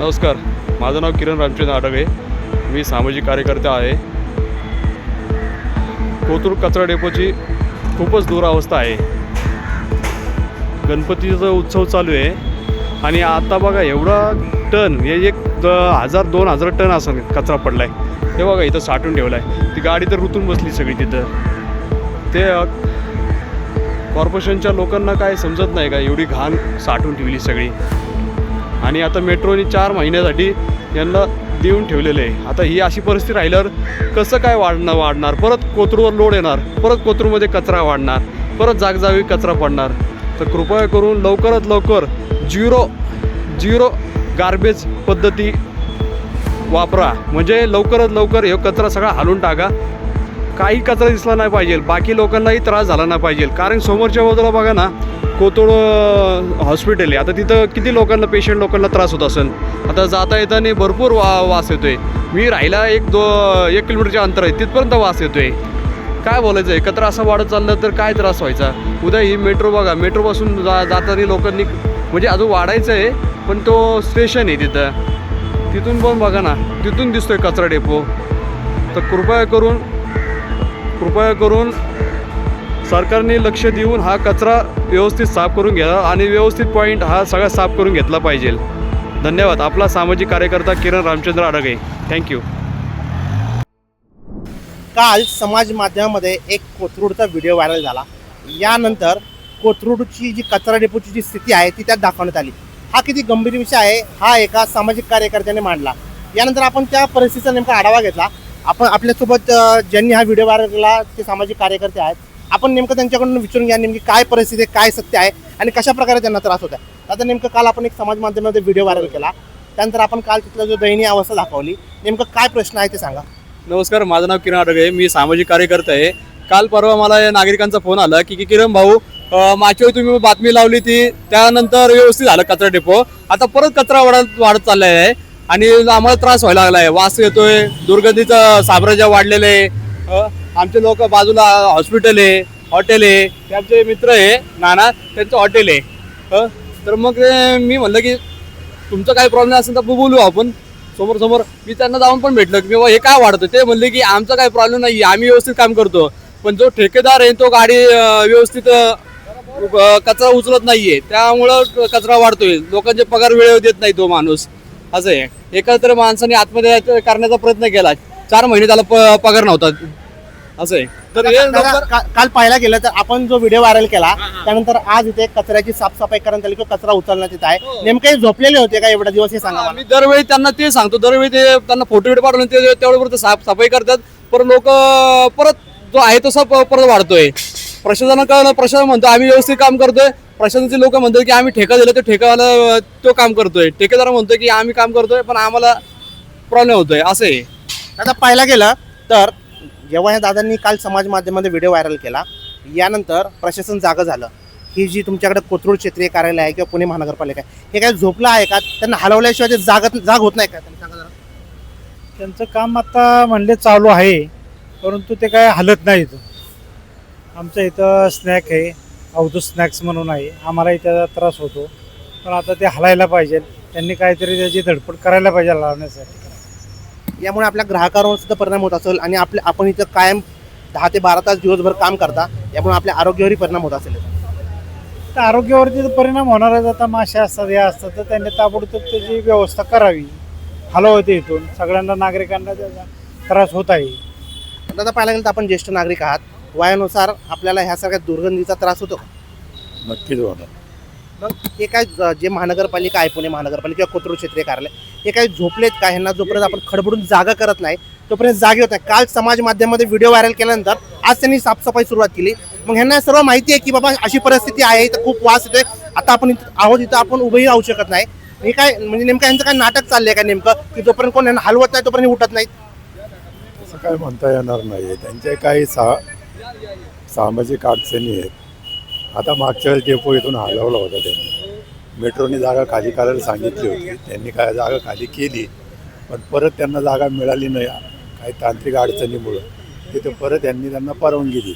नमस्कार. माझं नाव किरण रामचंद्र आडवे. मी सामाजिक कार्यकर्ता आहे. कोथरूड कचरा डेपोची खूपच दुरावस्था आहे. गणपतीचा उत्सव चालू आहे. आणि आता बघा एवढा टन हे एक द- हजार दोन हजार टन असं कचरा पडला आहे हे बघा इथं साठून ठेवला आहे ती गाडी तर रुतून बसली सगळी तिथं. ते कॉर्पोरेशनच्या लोकांना काय समजत नाही का? एवढी घाण साठवून ठेवली सगळी. आणि आता मेट्रोने चार महिन्यासाठी यांना देऊन ठेवलेलं आहे. आता ही अशी परिस्थिती राहिल्यावर कसं काय वाढणं वाढणार? परत कोथरूवर लोड येणार. परत कोथरूमध्ये कचरा वाढणार. परत जागजागी कचरा पडणार. तर कृपया करून लवकरात लवकर झिरो झिरो गार्बेज पद्धती वापरा. म्हणजे लवकरात लवकर हे कचरा सगळा हालून टाका. काही कचरा दिसला नाही पाहिजे. बाकी लोकांनाही त्रास झाला नाही पाहिजे. कारण समोरच्या बाजूला बघा ना कोथरूड हॉस्पिटल आहे. आता तिथं किती लोकांना पेशंट लोकांना त्रास होत असेल? आता जाता येताना भरपूर वा वास येतो आहे मी राहिला एक दो एक किलोमीटरच्या अंतर आहे. तिथपर्यंत वास येतो आहे काय बोलायचं? आहे कचरा असा वाढत चाललं तर काय त्रास व्हायचा? उद्या ही मेट्रो बघा. मेट्रोपासून जा जाताना लोकांनी म्हणजे अजून वाढायचं आहे पण तो स्टेशन आहे तिथं. तिथून पण बघा ना. तिथून दिसतोय कचरा डेपो तर कृपया करून कृपया करून सरकारने लक्ष देऊन हा कचरा व्यवस्थित साफ करून घ्या आणि व्यवस्थित पॉईंट हा सगळा साफ करून घेतला पाहिजे. धन्यवाद. आपला सामाजिक कार्यकर्ता किरण रामचंद्र आडगे थँक्यू काल समाज माध्यमामध्ये एक कोथरूडचा व्हिडिओ व्हायरल झाला. यानंतर कोथरूडची जी कचरा डेपोची जी स्थिती आहे ती त्यात दाखवण्यात आली. हा किती गंभीर विषय आहे हा एका सामाजिक कार्यकर्त्याने मांडला. यानंतर आपण त्या परिस्थितीचा नेमका आढावा घेतला. आपण आपल्यासोबत ज्यांनी हा व्हिडिओ व्हायरल केला ते सामाजिक कार्यकर्ते आहेत. आपण नेमकं त्यांच्याकडून विचारून घ्या नेमकी काय परिस्थिती आहे काय सत्य आहे आणि कशा प्रकारे त्यांना त्रास होत आहे. आता नेमकं काल आपण एक समाज माध्यमामध्ये व्हिडिओ व्हायरल केला. त्यानंतर आपण काल तिथला जो दयनीय अवस्था दाखवली. नेमकं काय प्रश्न आहे ते सांगा. नमस्कार माझं नाव किरण आडगे मी सामाजिक कार्यकर्ता आहे. काल परवा मला या नागरिकांचा फोन आला की की किरण भाऊ मागच्या वेळी तुम्ही बातमी लावली ती त्यानंतर व्यवस्थित झालं कचरा डेपो. आता परत कचरा वाढत वाढत चालला आहे आणि आम्हाला त्रास व्हायला लागला आहे वास येतोय दुर्गंधीचं साम्राज्य वाढलेलं आहे. आमचे लोक बाजूला हॉस्पिटल आहे हॉटेल आहे ते आमचे मित्र आहे नाना त्यांचं हॉटेल आहे. तर मग मी म्हणलं की तुमचं काही प्रॉब्लेम असेल तर बोलू आपण. समोर समोर मी त्यांना जाऊन पण भेटलं की बाबा हे काय वाढतं? ते म्हणले की आमचा काही प्रॉब्लेम नाही आम्ही व्यवस्थित काम करतो. पण जो ठेकेदार आहे तो गाडी व्यवस्थित कचरा उचलत नाहीये. त्यामुळं कचरा वाढतोय. लोकांचे पगार वेळेवर देत नाही तो माणूस. असं आहे. एकत्र माणसाने आत्महत्या करण्याचा प्रयत्न केला. चार महिने त्याला प- पगार नव्हता. असं आहे. तर हे दादा, लवकर- का- काल पाहायला गेलं तर आपण जो व्हिडिओ व्हायरल केला त्यानंतर आज इथे कचऱ्याची साफसफाई करण्यात आली किंवा कचरा उचलण्यात येत आहे. नेमके हे झोपलेले होते का एवढा दिवस हे सांगा मला. मी दरवेळी त्यांना ते सांगतो. दरवेळी ते त्यांना फोटो बिटो पाठवून ते तेवढं साफ सफाई करतात. परत लोक परत जो आहे तसा प- परत वाढतोय. प्रशासनाकडं प्रशासन म्हणतो आम्ही व्यवस्थित काम करतोय. प्रशासनाचे लोक म्हणतात की आम्ही ठेका दिला तो ठेकावाला तो काम करतोय. ठेकेदार म्हणतोय की आम्ही काम करतोय पण आम्हाला प्रॉब्लेम होतोय. असं आहे. आता पाहायला गेलं तर जेव्हा ह्या दादांनी काल समाज माध्यमामध्ये व्हिडिओ व्हायरल केला यानंतर प्रशासन जागं झालं. ही जी तुमच्याकडे कोथरूड क्षेत्रीय कार्यालय आहे किंवा पुणे महानगरपालिका आहे हे काय झोपलं आहे का? त्यांना हलवल्याशिवाय ते जागत जाग होत नाही का? त्यांनी सांगा जरा. त्यांचं काम आता म्हणले चालू आहे परंतु ते काय हलत नाही इथं. आमचं इथं स्नॅक आहे अवधूत स्नॅक्स म्हणून आहे. आम्हाला त्याचा त्रास होतो पण आता ते हलायला पाहिजे. त्यांनी काहीतरी त्याची धडपड करायला पाहिजे लावण्यासाठी. यामुळे आपल्या ग्राहकांवर सुद्धा परिणाम होत असेल आणि आपल्या आपण इथं कायम दहा ते बारा तास दिवसभर काम करता यामुळे आपल्या आरोग्यावरही परिणाम होत असेल. तर आरोग्यावरती परिणाम होणारच आता माश्या असतात या असतात तर त्यांनी ताबडतोब त्याची व्यवस्था करावी. हलवते इथून. सगळ्यांना नागरिकांना त्याचा त्रास होत आहे. आता पाहायला गेलं तर आपण ज्येष्ठ नागरिक आहात. वयानुसार आपल्याला ह्यासारख्या दुर्गंधीचा त्रास होतो का? नक्कीच होणार. मग हे काय जे महानगरपालिका आहे पुणे महानगरपालिका किंवा कोथरूड क्षेत्रीय कार्यालय हे काय झोपलेत का? ह्यांना जोपर्यंत आपण खडबडून जागा करत नाही तोपर्यंत जागे होत नाही. काल समाज माध्यमामध्ये व्हिडिओ व्हायरल केल्यानंतर आज त्यांनी साफसफाई सुरुवात केली. मग ह्यांना सर्व माहिती आहे की बाबा अशी परिस्थिती आहे इथं खूप वास येतोय. आता आपण इथं आहोत इथं आपण उभंही राहू शकत नाही. हे काय म्हणजे नेमकं यांचं काय नाटक चाललंय का नेमकं? की जोपर्यंत कोण यांना हलवत नाही तोपर्यंत उठत नाहीत? असं काय म्हणता येणार नाही त्यांचे काही सा सामाजिक अडचणी आहेत. आता मागच्या वेळेस डेपो इथून हलवला होता त्यांनी. मेट्रोने जागा खाली करायला सांगितली होती. त्यांनी काय जागा खाली केली पण परत त्यांना जागा मिळाली नाही. काही तांत्रिक अडचणीमुळं. तिथे परत त्यांनी त्यांना परवानगी दिली.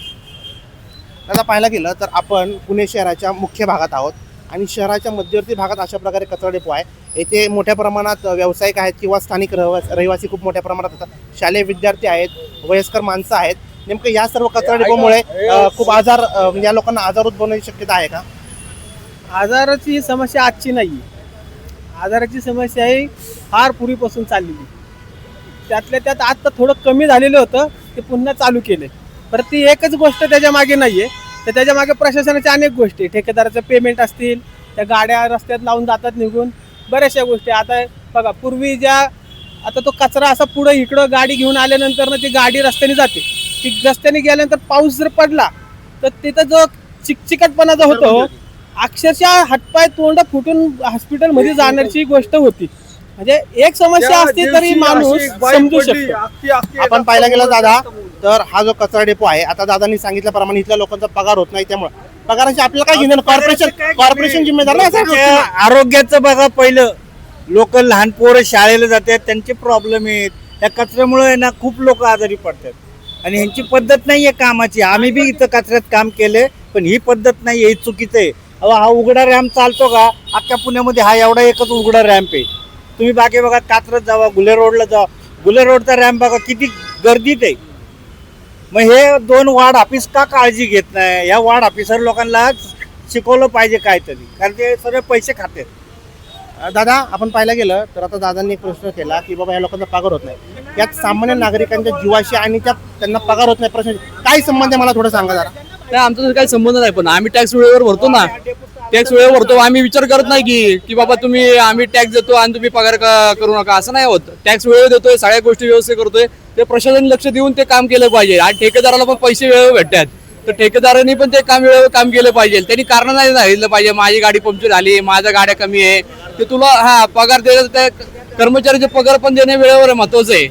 आता पाहायला गेलं तर आपण पुणे शहराच्या मुख्य भागात आहोत आणि शहराच्या मध्यवर्ती भागात अशा प्रकारे कचरा डेपो आहे. येथे मोठ्या प्रमाणात व्यावसायिक आहेत किंवा स्थानिक रहिवास रहिवासी खूप मोठ्या प्रमाणात येतात शालेय विद्यार्थी आहेत वयस्कर माणसं आहेत. नेमकं या सर्व कचरा डिपोमुळे खूप आजार अ, या लोकांना आजार उद्भवण्याची शक्यता आहे का? आजाराची ही समस्या आजची नाही आहे आजाराची समस्या ही फार पूर्वीपासून चाललेली त्यातल्या त्यात आता थोडं कमी झालेलं होतं ते पुन्हा चालू केले परत ती एकच गोष्ट त्याच्यामागे नाही आहे तर त्याच्यामागे प्रशासनाच्या अनेक गोष्टी ठेकेदाराचं पेमेंट असतील त्या गाड्या रस्त्यात लावून जातात निघून. बऱ्याचशा गोष्टी आता बघा पूर्वी ज्या आता तो कचरा असा पुढं इकडं गाडी घेऊन आल्यानंतर ना ती गाडी रस्त्याने जाते. ती रस्त्याने गेल्यानंतर पाऊस जर पडला तर तिथं जो चिकचिकटपणा जो होतो अक्षरशः हातपाय तोंड फुटून हॉस्पिटलमध्ये जाण्याची गोष्ट होती. म्हणजे एक समस्या असती तरी माणूस समजू शकतो. आपण पाहायला गेलं दादा तर हा जो कचरा डेपो आहे आता दादांनी सांगितल्याप्रमाणे इथल्या लोकांचा पगार होत नाही त्यामुळे. पगाराची आपल्याला काय घेणं? कॉर्पोरेशन कॉर्पोरेशन जिम्मेदार नाही आरोग्याचं बघा पहिलं. लोक लहान पोरं शाळेला जातात त्यांचे प्रॉब्लेम आहेत. त्या कचऱ्यामुळे ना खूप लोक आजारी पडतात. आणि ह्यांची पद्धत नाही आहे कामाची. आम्ही बी इथं कचऱ्यात काम केले पण ही पद्धत नाही आहे चुकीचं आहे. अहो हा उघडा रॅम्प चालतो का? अख्ख्या पुण्यामध्ये हा एवढा एकच उघडा रॅम्प आहे. तुम्ही बाकी बघा कात्रत जावा गुले रोडला जावा. गुले रोडचा रॅम्प बघा किती गर्दीत आहे. मग हे दोन वार्ड ऑफिस का काळजी घेत नाही? या वार्ड ऑफिसर लोकांना शिकवलं पाहिजे काहीतरी. कारण ते सगळे पैसे खातात. दादा आपण पाहायला गेलं तर आता दादांनी एक प्रश्न केला की बाबा या लोकांचा पगार होत नाही. यात सामान्य नागरिकांच्या जीवाशी आणि त्या त्यांना पगार होत नाही प्रश्न काय संबंध आहे मला थोडं सांगा जरा. नाही आमचा तर काही संबंध नाही पण आम्ही टॅक्स वेळेवर भरतो ना. टॅक्स वेळेवर भरतो आम्ही विचार करत नाही की की बाबा तुम्ही आम्ही टॅक्स देतो आणि तुम्ही पगार का- करू नका असं नाही होत. टॅक्स वेळेवर देतोय सगळ्या गोष्टी व्यवस्थित करतोय. ते प्रशासन लक्ष देऊन ते काम केलं पाहिजे. आणि ठेकेदाराला पण पैसे वेळेवर भेटतात. तर ठेकेदारांनी पण ते काम वेळेवर काम केलं पाहिजे. त्यांनी कारण नाही सांगितलं पाहिजे माझी गाडी पंक्चर झाली माझ्या गाड्या कमी आहे. ते तुला हा पगार दिला त्या कर्मचाऱ्याचे पगार पण देणे वेळेवर महत्वाचं आहे.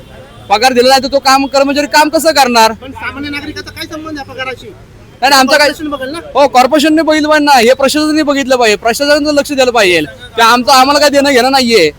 पगार दिला नाही तर तो काम कर्मचारी काम कसं करणार? पण सामान्य नागरिकाचा काय संबंध आहे पगाराशी? कारण आमचा काय Corporation बघेल ना? हो कॉर्पोरेशनने बघितलं पाहिजे ना. हे प्रशासनाने बघितलं पाहिजे. प्रशासनाचं लक्ष द्यायला पाहिजे. ते आमचं आम्हाला काय देणं घेणं नाहीये.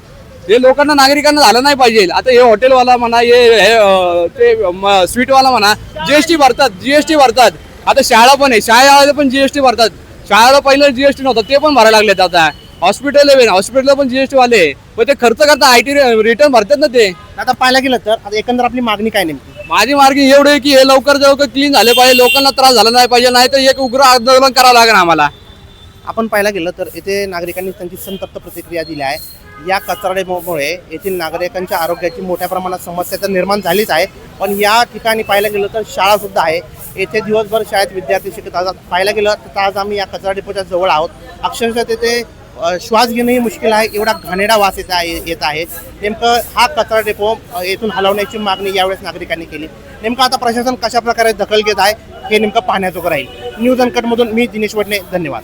हे लोकांना नागरिकांना झालं नाही पाहिजे. आता हे हॉटेलवाला म्हणा हे हे, अं, ते म, स्वीटवाला म्हणा जीएसटी भरतात जीएसटी भरतात. आता शाळा पण आहे. शाळेला पण जीएसटी भरतात. शाळेला पहिलं जीएसटी नव्हतं ते पण भरायला लागलेत आता. हॉस्पिटल आहे हॉस्पिटलला पण जीएसटी वाले. पण ते खर्च करता आय टी रिटर्न भरतात ना ते. आता पाहायला गेलं तर आता एकंदर आपली मागणी काय नेमकी? माझी मार्गी एवढी की हे लवकर लवकर क्लीन झाले पाहिजे. लोकांना त्रास झाला नाही पाहिजे नाही तर एक उग्र आंदोलन करावं लागेल आम्हाला. आपण पाहायला गेलं तर येथे नागरिकांनी त्यांची संतप्त प्रतिक्रिया दिली आहे. या कचरा डेपोमुळे येथील नागरिकांच्या आरोग्याची मोठ्या प्रमाणात समस्या तर निर्माण झालीच आहे. पण या ठिकाणी पाहायला गेलं तर शाळासुद्धा आहे. येथे दिवसभर शाळेत विद्यार्थी शिकत असतात. पाहायला गेलं तर आज आम्ही या कचरा डेपोच्या जवळ आहोत. अक्षरशः तेथे श्वास घेणंही मुश्किल आहे. एवढा घाणेरडा वास येत आहे येत आहे. नेमकं हा कचरा डेपो येथून हलवण्याची मागणी यावेळेस नागरिकांनी केली. नेमकं आता प्रशासन कशा प्रकारे दखल घेत आहे हे नेमकं पाहण्याजोगं राहील. न्यूज अनकटमधून मी दिनेश वडणे. धन्यवाद.